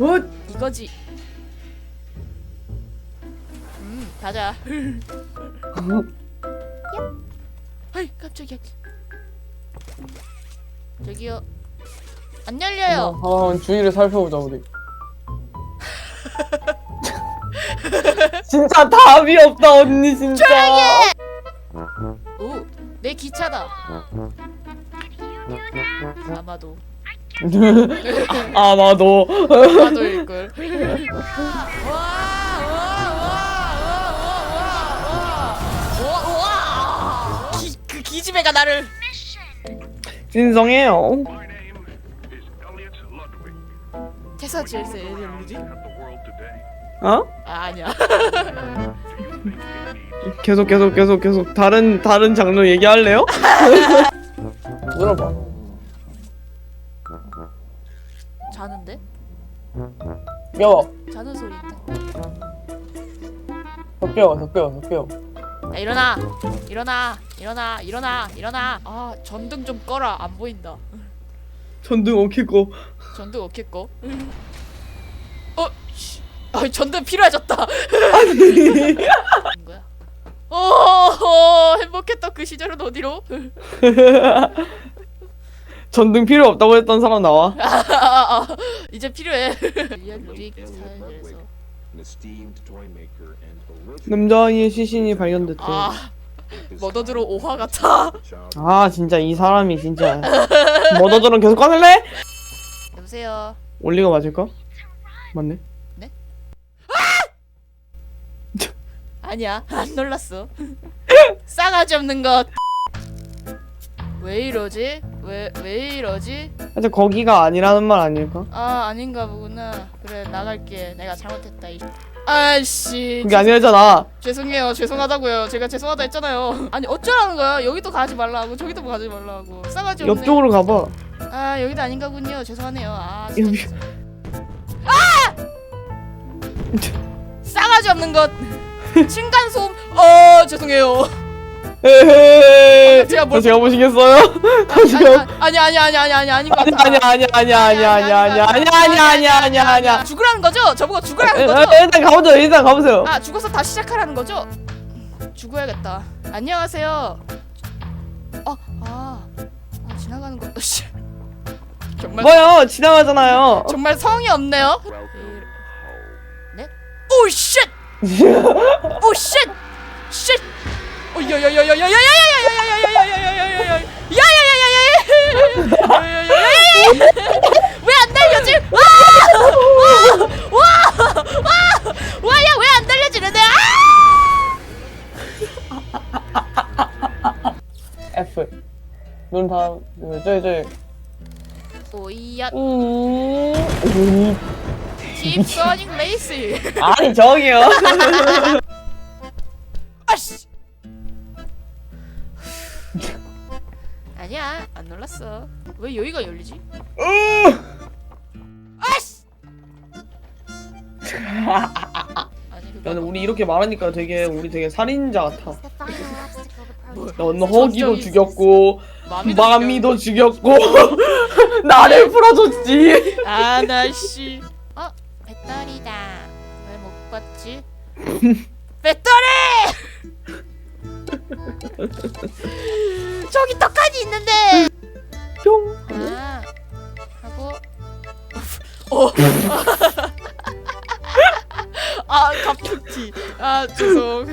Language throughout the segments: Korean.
어? 이거지. 음, 가자. 아이 깜짝이야. 저기요. 안 열려요. 아, 주위를 살펴보자 우리. 진짜 답이 없다 언니 진짜. 오, 내 기차다. 아마도 아마도. 아마도일 걸. 기, 그 기집애가 나를 진성해요. 태사 지엘스 애들 뭐지? 어? 아, 아니야. 계속 계속 계속 계속 다른 다른 장르 얘기할래요? 물어봐. 자는데? 깨워. 자는 깨워. 더 깨워. 더 깨워. 야 일어나 일어나 일어나 일어나 일어나 아 전등 좀 꺼라 안 보인다 전등 없겠고. 전등 없겠고 어 씨. 아 전등 필요해졌다 오 어, 행복했던 그 시절은 어디로 전등 필요 없다고 했던 사람 나와. 아, 아, 아, 이제 필요해 사연에서 남자아이의 시신이 발견됐대. 아 머더드로 오화 같아 아 진짜 이 사람이 진짜. 머더들은 계속 꺼낼래? 여보세요 올리가 맞을까? 맞네. 아니야 안 놀랐어 싸가지 없는 것 왜 이러지 왜 왜 이러지? 하여튼 거기가 아니라는 말 아닐까? 아 아닌가 보구나. 그래 나갈게. 내가 잘못했다 이 아이씨. 그게 아니라잖아. 죄송해요. 죄송하다고요. 제가 죄송하다 했잖아요. 아니 어쩌라는 거야? 여기도 가지 말라고. 저기도 가지 말라고. 싸가지 없네. 옆쪽으로 가봐. 아 여기도 아닌가군요. 죄송하네요. 아 여기- 아! 싸가지 없는 것. 층간소음. 어 죄송해요 에헤이. 제가 뭘- 다 제가 보시겠어요? 다 제가 아니 아니 아니 아니 아니 아니 같아 아니 아니 아니 아니 아니 아니 아니 아니 아니 아니 아니 아니 죽으라는 거죠? 저보고 죽으라는 에, 거죠? 에, 일단 가보죠 일단 가보세요 아 죽어서 다시 시작하라는 거죠? 죽어야겠다. 안녕하세요. 어, 아, 아 지나가는 거. 씨. 정말 뭐요 지나가잖아요 정말 성이 없네요. 네? 오 쉣! 오 쉣! 쉣! 왜안 달려지? 왜안 달려지는데? 저기요 아씨. 아니야 안 놀랐어. 왜 여기가 열리지? 아씨. 아니 그거 야, 근데 우리 이렇게 말하니까 되게 우리 되게 살인자 같아 The final obstacle the 뭐, project 넌 허기도 죽였고 마미도 마미도 죽였고 나를 풀어줬지 아나 씨. 어 배터리다. 왜 못 봤지? 배터리! 저기 떡하니 있는데. 뿅 아 하고 어. 아 갑툭튀. 아 죄송.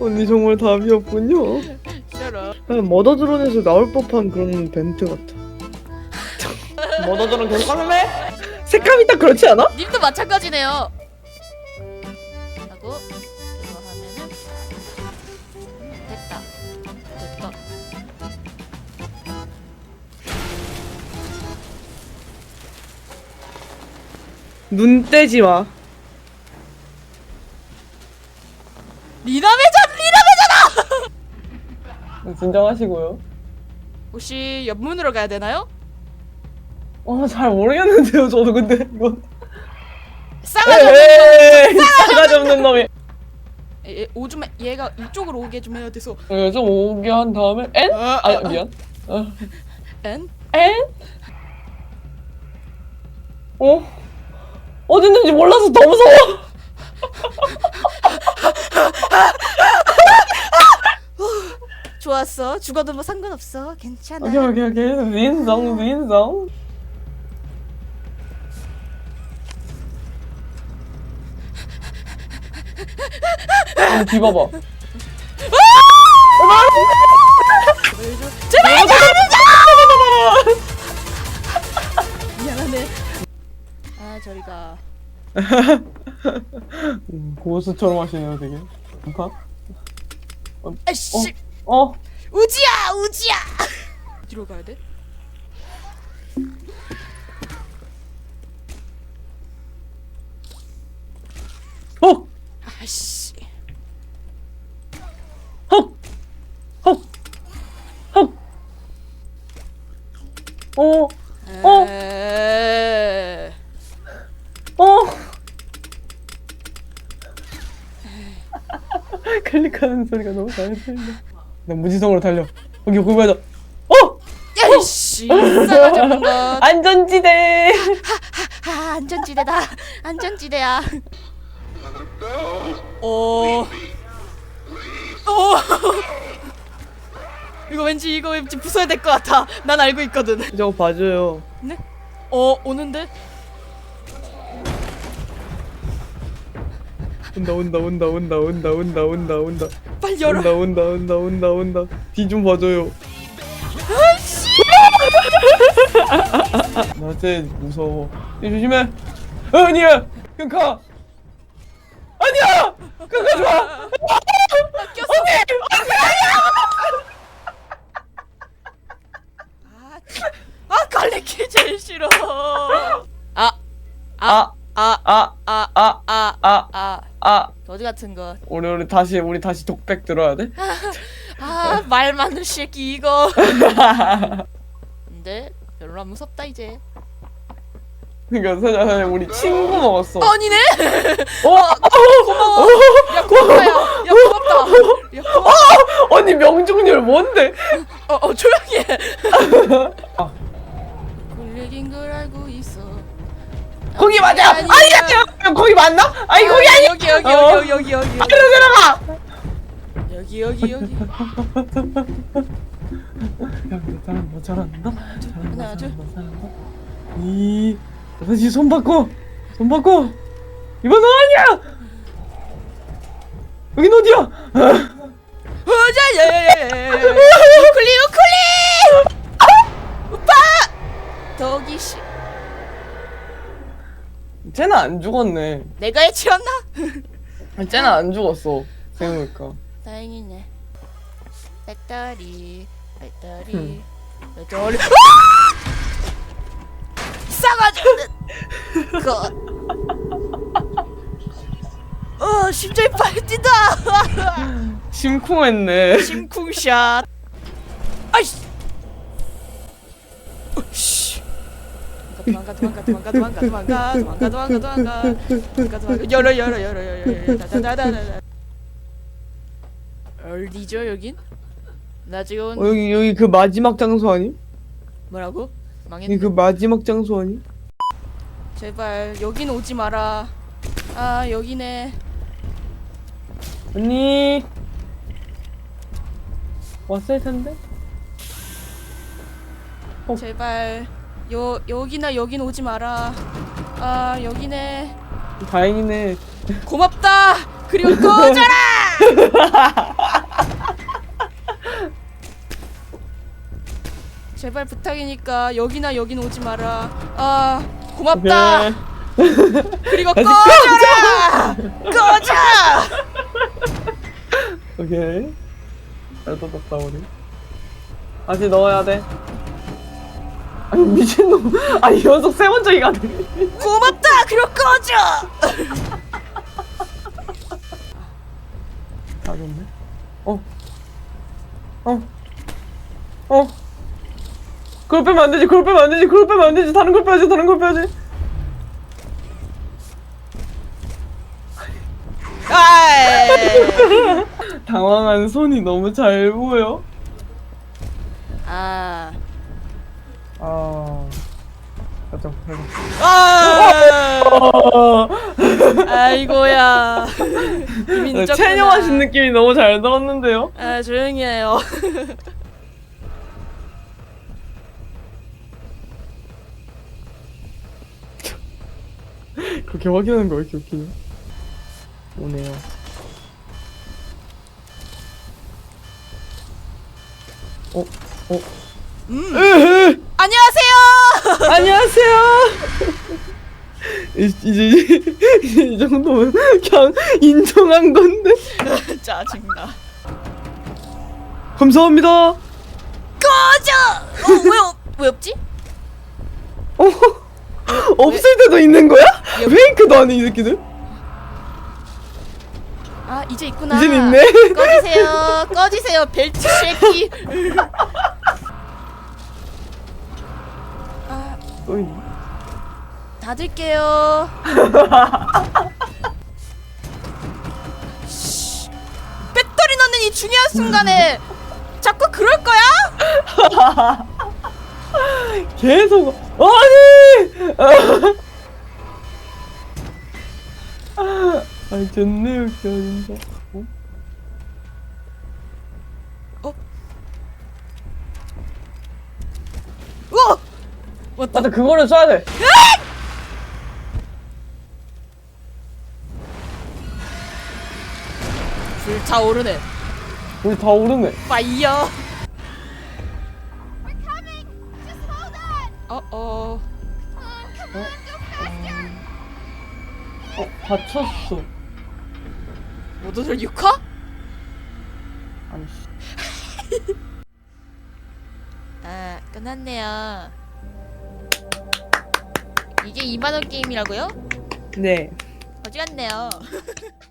언니 정말 답이 없군요 싫어. 머더드론에서 나올 법한 그런 벤트 같아 머더드론 계속 꺼낼래? 색감이 딱 그렇지 않아? 님도 마찬가지네요. 눈 떼지 마 리나메전 리나메잖아. 진정하시고요 혹시 옆문으로 가야 되나요? 어, 잘 모르겠는데요, 저도 근데 이거. 싸가지 없는 에이, 싸가지 없는 놈이. 얘, 오줌 얘가 이쪽으로 오게 좀 해야 돼서 어, 좀 오게 한 다음에 N? 아, 아, 미안. 어. N N? 어? 어디 있는지 몰라서 더 무서워. 좋았어. 죽어도 뭐 상관없어. 괜찮아. 오케이 오케이 오케이. 윈성 윈성. 한번 뒤봐봐. 제발 미안하네. 아 저리가. 음, 고수처럼 하시네요, 되게. 뭔가? 아씨. 어? 우지야 우지야. 뒤로 가야 돼? 어? 아씨. 헉! 헉! 헉! 어? 어? 에... 어? 클릭하는 소리가 너무 잘 들려. 나 무지성으로 달려. 거기 맞아. 어? 야이씨 싸가지 없는 것. 안전지대. 아 안전지대다. 안전지대야. 오. 오. 이거 왠지 이거 왠지 부숴야 될 것 같아. 난 알고 있거든. 저거 봐줘요. 네? 어 오는데? 온다 온다 온다 온다 온다 온다 온다 온다 빨리 열어. 온다 온다 온다 온다 온다 뒤 좀 봐줘요. 나쟤 무서워. 얘 조심해. 어, 아니야. 그냥 가. 아니야. 그냥 가지 마. 꼈어. 아, 아 갈래길 제일 싫어. 아, 아, 아, 아, 아, 아, 아, 아, 아, 아. 거지 같은 거. 우리 우리 다시 우리 다시 독백 들어야 돼? 아, 말 많은 새끼 이거. 근데 별로 안 무섭다 이제. 그러니까 사실 사실 우리 친구 먹었어. 아니네. 어, 고마워. 야 고맙다. 야, 야 고맙다. 야 고마워. 언니 명중률 뭔데? 어, 어 조용히 해. 굴리긴 걸 알고. 거기 맞아. 아니. 아니야. 거기 맞나? 아니 거기 아니. 여기 여기 어. 여기 여기 여기 여기 안으로 들어가. 여기 여기 여기. 야, 너 잘한다, 잘한다. 잘한다, 하나, 둘. 잘한다, 잘한다. 이, 다시 손 바꿔, 손 바꿔. 이건 너 아니야. 여긴 어디야? 보자 야야야야야. 우클리 우클리. 오빠. 덕이 씨. 쟤는 안 죽었네. 내가 해치웠나? 쟤는 안 죽었어. 생각해보니까. 다행이네. 배터리 배터리 배터리. 싸가지 없는 것. 어 심장이 빨리 뛴다. 심쿵했네. 심쿵샷. 도망가 도망가 도망가 도망가 도망가 도망가 도망가 도망가 도망가 도망가 열어 열어 열어 열어 열어 다다다다다. 어디죠 여긴? 나 지금 어, 여기 여기 그 마지막 장소 아니? 뭐라고? 여기 망했네. 그 마지막 장소 아니? 제발 여긴 오지 마라. 아 여기네. 언니 왔을 텐데. 제발 여 여기나 여긴 오지 마라. 아 여기네. 다행이네. 고맙다. 그리고 꺼져라. 제발 부탁이니까 여기나 여긴 오지 마라. 아 고맙다. 그리고 꺼져라. 꺼져. 오케이. 잘 떴다 우리. 다시 넣어야 돼. 아니 미친놈. 아니 연속 세 번째이 가네. 고맙다. 그리고 꺼져. 다 좋네. 어. 어. 어. 그걸 빼면 안 되지. 그걸 빼면 안 되지. 그걸 빼면 안 되지. 다른 걸 빼야지. 다른 걸 빼야지. 당황한 손이 너무 잘 보여. 아 아. 아 어, 아이고야 늦었구나 체념하신 느낌이 너무 잘 들었는데요? 아 조용히 해요 그렇게 확인하는 거 왜 이렇게 웃기냐? 오네요. 어? 어? 음. 안녕하세요 안녕하세요! 이- 이제, 이제, 이 정도면 그냥 인정한 건데? 짜증나 감사합니다! 꺼져 어 왜 없, 왜 없지? 어? 없을 때도 있는 거야? 페이크도 아니, 이 새끼들? 아 이제 있구나 이젠 있네? 꺼지세요 꺼지세요 벨트 쉐키 아 또 있네. 닫을게요 씨, 배터리 넣는 이 중요한 순간에 자꾸 그럴 거야? 계속 아니 아니 존내 웃겨 진짜 어? 우와 왔다. 맞아 그거를 써야 돼. 불타오르네. 우리 다 오르네. 파이어. 어어. 어 다쳤어. 모두들 육화? 아니 씨. 아 끝났네요 이게 2만원 게임이라고요? 네 어지 갔네요